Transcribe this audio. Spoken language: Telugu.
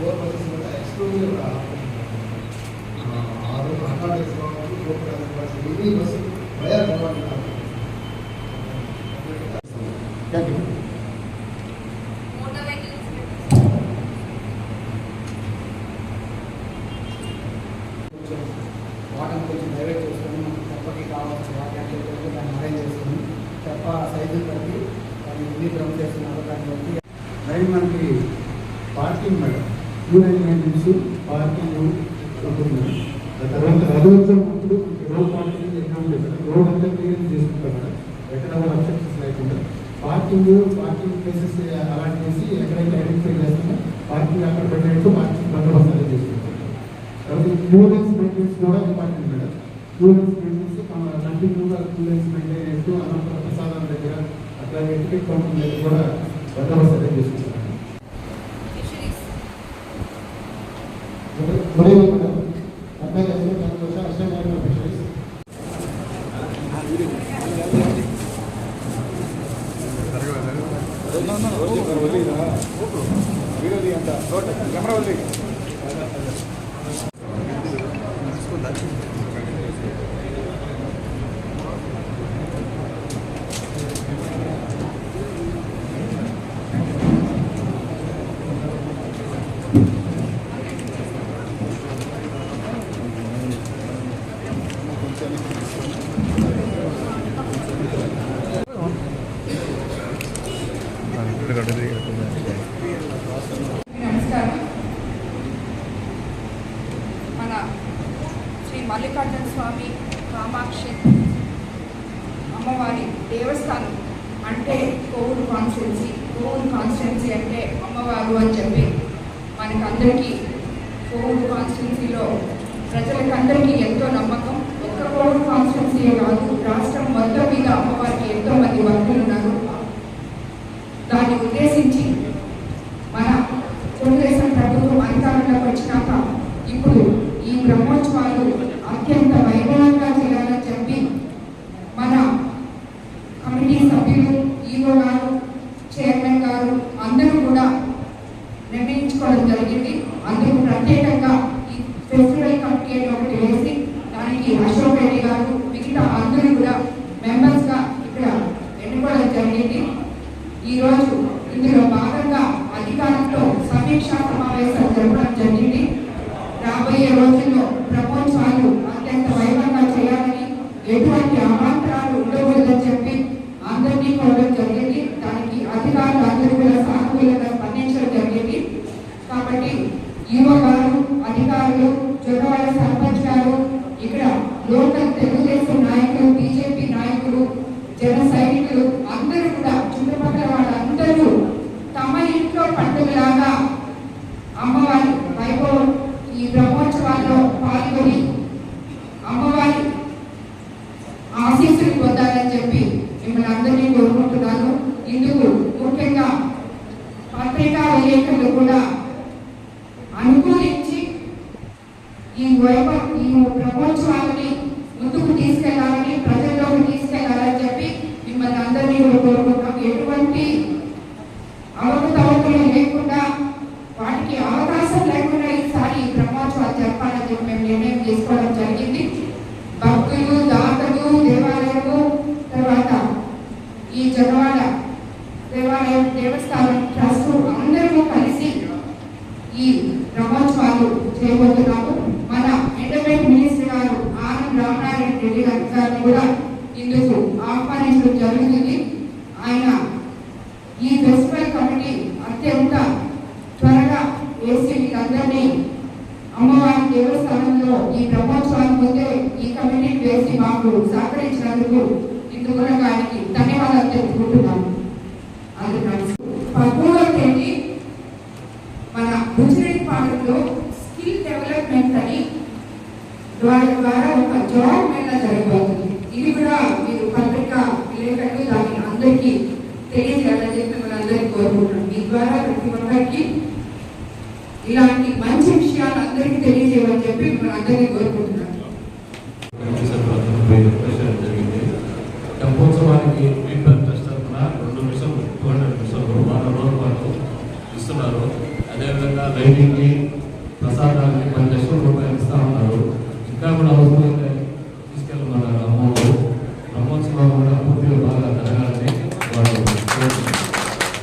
ఫోర్ పర్సెంట్స్ కూడా ఎక్స్క్లూజివ్ ఆ హండ్రెడ్ ఇది వాటర్ కొంచెం తెప్పకి దాన్ని అరేంజ్ చేసుకొని దాన్ని బట్టి మనకి parking madam. Two nine maintenance parking ఉంటుంది ఆ తర్వాత రథోత్సవం అప్పుడు రోడ్ పార్కింగ్ ఎక్కడ ఉంటుంది రోడ్ అంతా క్లియర్ చేసుకుంటాం మేడం. ఎక్కడ కూడా అబ్స్ట్రక్షన్స్ లేకుండా. పార్కింగ్ పార్కింగ్ ప్లేసెస్ అలాంటి చేసి ఎక్కడైతే ఐడెంటిఫై చేస్తున్నా పార్కింగ్ అక్కడ పెట్టేట్టు పార్కింగ్ బందోబస్తు అనేది చేసుకుంటాం తర్వాత క్యూరెన్స్ మెయింటెనెన్స్ కూడా ఇంపార్టెంట్ మేడం. క్యూరెన్స్ మెయింటెనెన్స్ కంటిన్యూగా క్యూరెన్స్ మెయింటైన్ చేస్తూ అనంతర ప్రసాదం దగ్గర అట్లాగే టికెట్ కౌంటర్ దగ్గర కూడా బందోబస్తు అనేది చేసుకుంటాం ಹೊಡಿಬೇಕು ಮೇಡಮ್. ಹದಿನೈದು ಹದಿನೈದು ನಾಲ್ಕು ವರ್ಷ ಅಷ್ಟೇ ಮೇಡಮ್ ಫಿಶರೀಸ್ ಅಂತ. ಕ್ಯಾಮ್ರಾ మన శ్రీ మల్లికార్జున స్వామి కామాక్షి అమ్మవారి దేవస్థానం అంటే కోవూరు కాన్స్టిట్యున్సీ కోవూరు కాన్స్టిట్యున్సీ అంటే అమ్మవారు అని చెప్పి మనకందరికీ కోవూరు కాన్స్టిట్యున్సీలో ప్రజలకందరికీ ఎంతో కోవూరు కాన్స్టిట్యున్సీ కాదు రాష్ట్రం మొత్తం మీద అమ్మవారికి ఎంతో మంది భక్తులు ఉన్నారు. దాన్ని ఉద్దేశించి మన తెలుగుదేశం ప్రభుత్వం అధికారంలోకి వచ్చినాక ఇప్పుడు ఈ బ్రహ్మోత్సవాలు అత్యంత వైభవంగా చేయాలని చెప్పి మన కమిటీ సభ్యులు ఈవో గారు చైర్మన్ గారు అందరూ కూడా నిర్ణయించుకోవడం జరిగింది అందుకు ప్రత్యేకంగా ఈ ఫెస్టివల్ కమిటీ అని ఒకటి వేసి దానికి అశోక్ గారు మిగతా అందరూ కూడా మెంబర్స్గా ఇక్కడ ఎన్నుకోవడం జరిగింది. ఈరోజు ఇందులో భాగంగా అధికారులతో సమీక్షా సమావేశం జరపడం జరిగింది. రాబోయే రోజుల్లో ప్రపంచాలు అత్యంత వైభవంగా చేయాలని ఎటువంటి అవాంతరాలు ఉండకూడదని చెప్పి అందరినీ కోరడం జరిగింది. దానికి అధికారులు అందరూ కూడా సానుకూలంగా స్పందించడం జరిగింది. కాబట్టి యువ గారు అధికారులు జొన్నవాడ సర్పంచ్ గారు ఇక్కడ లోకల్ తెలుగుదేశం నాయకులు బీజేపీ నాయకులు జన సైనికులు అందరూ కూడా చుట్టుపక్కల వాళ్ళందరూ తమ ఇంట్లో పండుగలాగా అమ్మవారి వైభవం ఈ బ్రహ్మోత్సవాల్లో పాల్గొని అమ్మవారి ఆశీస్సులు పొందాలని చెప్పి మిమ్మల్ని అందరినీ కోరుకుంటున్నాను ఇందుకు ముఖ్యంగా పత్రికా విలేకరులు కూడా అనుకూలించి ఈ వైభవం ఈ బ్రహ్మోత్సవాలని ముందుకు తీసుకెళ్ళాలని ప్రజల్లోకి తీసుకెళ్ళాలని చెప్పి మిమ్మల్ని అందరినీ కోరుకుంటున్నాం. ఎటువంటి అవకతవకలు లేకుండా వాటికి అవకాశం లేకుండా ఈసారి ఈ బ్రహ్మోత్సవాలు జరపాలని చెప్పి మేము నిర్ణయం తీసుకోవడం జరిగింది. భక్తులు దాతలు దేవాలయము తర్వాత ఈ జనవాడ దేవాలయం దేవస్థానం ట్రస్ట్ అందరూ కలిసి ఈ బ్రహ్మోత్సవాలు చేయబోతున్నాము మన ఎండోమెంట్ మినిస్టర్ గారు ఆనంద్ రామనారాయణ రెడ్డి గారిని కూడా ఇందుకు ఆహ్వానించడం జరుగుతుంది. ఆయన ఈ ఫెస్టివల్ కమిటీ అత్యంత త్వరగా వేసి వీళ్ళందరినీ అమ్మవారి దేవస్థానంలో ఈ బ్రహ్మోత్సవాల ముందే ఈ కమిటీ వేసి మాకు సహకరించినందుకు ఇందుకు కూడా ఆయనకి ధన్యవాదాలు తెలుపుకుంటున్నాను అందుకని పదమూడవ తేదీ మన గుజరాత్ పాలనలో స్కిల్ డెవలప్మెంట్ అని వారి ద్వారా ఒక జాబ్ మీద జరగబోతుంది. ఇది కూడా మీరు పత్రిక విలేకరులు దాన్ని అందరికీ తెలియజేయాలని చెప్పి మిమ్మల్ని అందరికీ కోరుకుంటున్నాం. మీ ద్వారా ప్రతి ఒక్కరికి ఇలాంటి మంచి విషయాలు అందరికీ తెలియజేయమని చెప్పి మిమ్మల్ని అందరినీ కోరుకుంటున్నాం సంవత్సరానికి పీపుల్ ట్రస్ట్ తరఫున రెండు నిమిషం టూ నిమిషం మన రోజు వాళ్ళు ఇస్తున్నారు. అదేవిధంగా లైటింగ్ para cuando